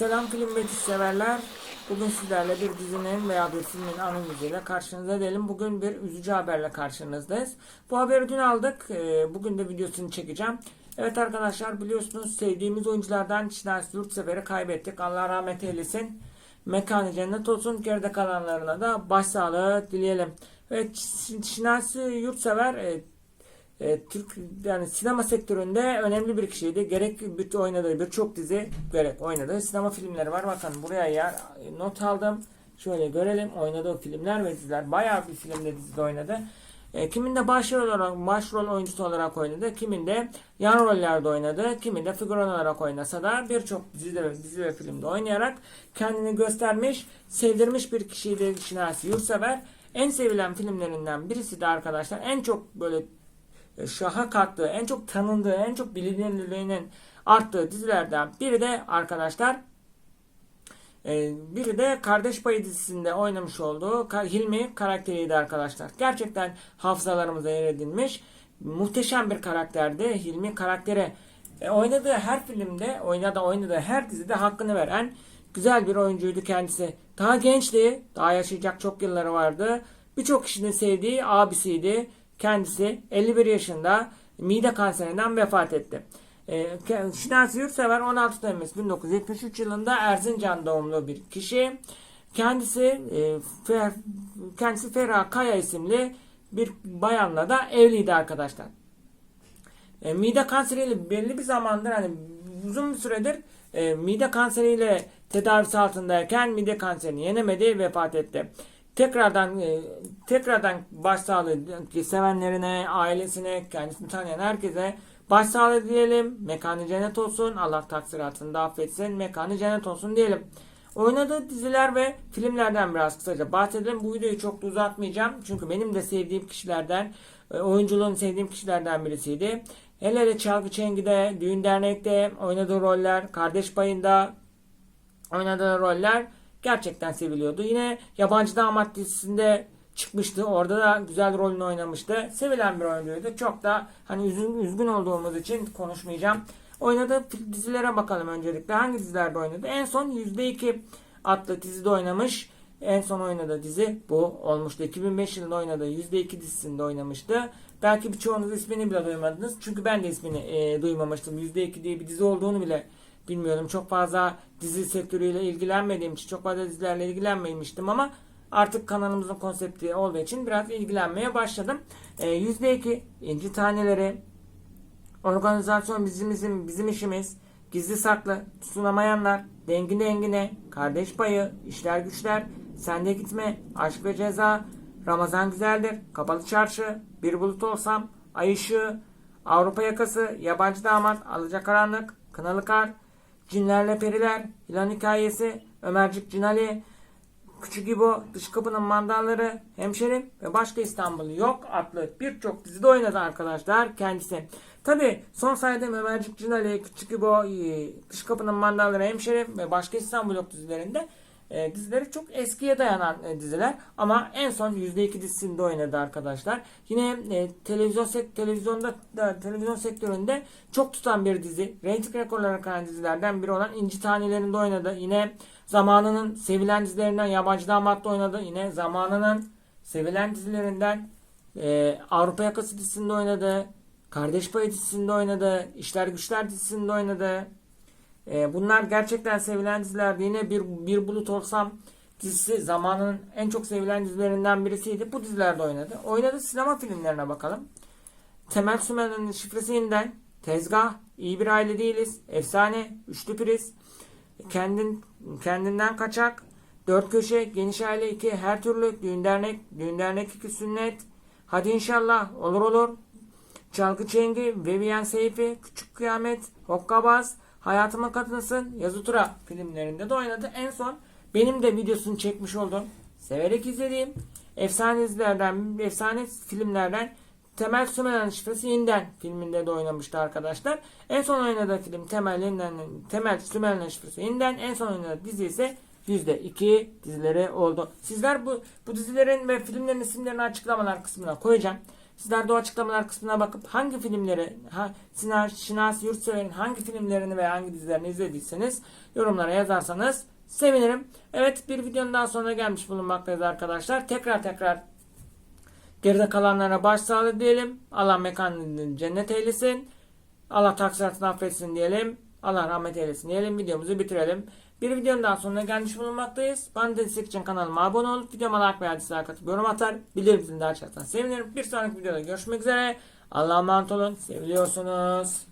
Selam film dizi severler. Bugün sizlerle bir dizinin veya bir filmin analiziyle karşınızda değilim. Bugün bir üzücü haberle karşınızdayız. Bu haberi dün aldık. Ee, Bugün de videosunu çekeceğim. Evet arkadaşlar biliyorsunuz sevdiğimiz oyunculardan Şinasi Yurtsever'i kaybettik. Allah rahmet eylesin. Mekanı cennet olsun. Geride kalanlarına da başsağlığı dileyelim. Evet Şinasi Yurtsever e, Türk yani sinema sektöründe önemli bir kişiydi. Gerek bir oynadığı birçok dizi gerek oynadığı sinema filmleri var. Bakın buraya yer not aldım. Şöyle görelim oynadığı filmler ve diziler. Bayağı bir filmde dizide oynadı. E, kiminde başrol olarak başrol oyuncusu olarak oynadı. Kiminde yan rollerde oynadı. Kiminde figüran olarak oynasa da birçok dizide ve dizi ve filmde oynayarak kendini göstermiş, sevdirmiş bir kişiydi Şinasi Yurtsever. En sevilen filmlerinden birisi de arkadaşlar en çok böyle şaha kalktığı, en çok tanındığı, en çok bilinirliğinin arttığı dizilerden biri de arkadaşlar e, biri de Kardeş Payı dizisinde oynamış olduğu Hilmi karakteriydi arkadaşlar. Gerçekten hafızalarımıza yer edinmiş. Muhteşem bir karakterdi. Hilmi karakteri e, oynadığı her filmde, oynadığı oynadığı her dizide hakkını veren güzel bir oyuncuydu kendisi. Daha gençti. Daha yaşayacak çok yılları vardı. Birçok kişinin sevdiği abisiydi. Kendisi 51 yaşında mide kanserinden vefat etti. E, Şinasi Yurtsever 16 Temmuz 1973 yılında Erzincan doğumlu bir kişi. Kendisi e, Fer, kendisi Ferah Kaya isimli bir bayanla da evliydi arkadaşlar. E, mide kanseriyle belli bir zamandır hani uzun bir süredir e, mide kanseriyle tedavisi altındayken mide kanserini yenemedi vefat etti. Tekrardan e, tekrardan başsağlığı sevenlerine, ailesine, kendisini tanıyan herkese başsağlığı diyelim. Mekanı cennet olsun. Allah taksiratını da affetsin. Mekanı cennet olsun diyelim. Oynadığı diziler ve filmlerden biraz kısaca bahsedelim. Bu videoyu çok da uzatmayacağım. Çünkü benim de sevdiğim kişilerden, e, oyunculuğunu sevdiğim kişilerden birisiydi. Hele hele Çalgı Çengi'de, Düğün Dernek'te oynadığı roller, Kardeş Payı'nda oynadığı roller gerçekten seviliyordu. Yine Yabancı Damat dizisinde çıkmıştı. Orada da güzel rolünü oynamıştı. Sevilen bir oyuncuydu. Çok da hani üzgün, üzgün olduğumuz için konuşmayacağım. Oynadığı dizilere bakalım öncelikle. Hangi dizilerde oynadı? En son %2 adlı dizide oynamış. En son oynadığı dizi bu olmuştu. 2005 yılında oynadığı %2 dizisinde oynamıştı. Belki birçoğunuz ismini bile duymadınız. Çünkü ben de ismini e, duymamıştım. %2 diye bir dizi olduğunu bile bilmiyordum. Çok fazla dizi sektörüyle ilgilenmediğim için çok fazla dizilerle ilgilenmemiştim ama artık kanalımızın konsepti olduğu için biraz ilgilenmeye başladım. E, %2 inci taneleri organizasyon bizimizin bizim işimiz gizli saklı tutunamayanlar dengine dengine kardeş payı işler güçler sende gitme aşk ve ceza Ramazan güzeldir kapalı çarşı bir bulut olsam ay ışığı Avrupa yakası yabancı damat alacakaranlık kınalı kar cinlerle periler ilan hikayesi Ömercik Cinali Küçük İbo, Dış Kapı'nın Mandalları, Hemşerim ve Başka İstanbul Yok adlı birçok dizide oynadı arkadaşlar kendisi. Tabi son saydığım Ömercik Cinali, Küçük İbo, Dış Kapı'nın Mandalları, Hemşerim ve Başka İstanbul Yok dizilerinde e, dizileri çok eskiye dayanan e, diziler ama en son %2 dizisinde oynadı arkadaşlar. Yine e, televizyon sek televizyonda da, televizyon sektöründe çok tutan bir dizi. Rating rekorları kıran dizilerden biri olan İnci Tanelerinde oynadı. Yine zamanının sevilen dizilerinden Yabancı Damat'ta oynadı. Yine zamanının sevilen dizilerinden e, Avrupa Yakası dizisinde oynadı. Kardeş Payı dizisinde oynadı. İşler Güçler dizisinde oynadı. E, bunlar gerçekten sevilen dizilerdi. Yine bir, bir Bulut Olsam dizisi zamanın en çok sevilen dizilerinden birisiydi. Bu dizilerde oynadı. Oynadığı sinema filmlerine bakalım. Temel Sümer'in şifresi yeniden. Tezgah, iyi bir aile değiliz. Efsane, üçlü priz. Kendin, kendinden kaçak. Dört köşe, geniş aile 2, her türlü düğün dernek, düğün dernek 2 sünnet. Hadi inşallah, olur olur. Çalgı Çengi, Vivian Seyfi, Küçük Kıyamet, Hokkabaz, Hayatıma Kadınısın, Yazı Tura filmlerinde de oynadı. En son benim de videosunu çekmiş oldum. Severek izlediğim efsane dizilerden, efsane filmlerden Temel Sümer'in Şifresi Yeniden filminde de oynamıştı arkadaşlar. En son oynadığı film Temel, Yeniden, Temel Sümer'in Şifresi Yeniden. En son oynadığı dizi ise %2 dizileri oldu. Sizler bu, bu dizilerin ve filmlerin isimlerini açıklamalar kısmına koyacağım. Sizler de o açıklamalar kısmına bakıp hangi filmleri, ha, Sinan Şinas Yurtsever'in hangi filmlerini ve hangi dizilerini izlediyseniz yorumlara yazarsanız sevinirim. Evet bir videonun daha sonuna gelmiş bulunmaktayız arkadaşlar. Tekrar tekrar geride kalanlara başsağlığı diyelim. Allah mekanını cennet eylesin. Allah taksiratını affetsin diyelim. Allah rahmet eylesin diyelim. Videomuzu bitirelim. Bir videonun daha sonuna gelmiş bulunmaktayız. Bana destek için kanalıma abone olup videoma like veya dislike atıp yorum atar. Bildirim zilini de açarsanız sevinirim. Bir sonraki videoda görüşmek üzere. Allah'a emanet olun. Seviliyorsunuz.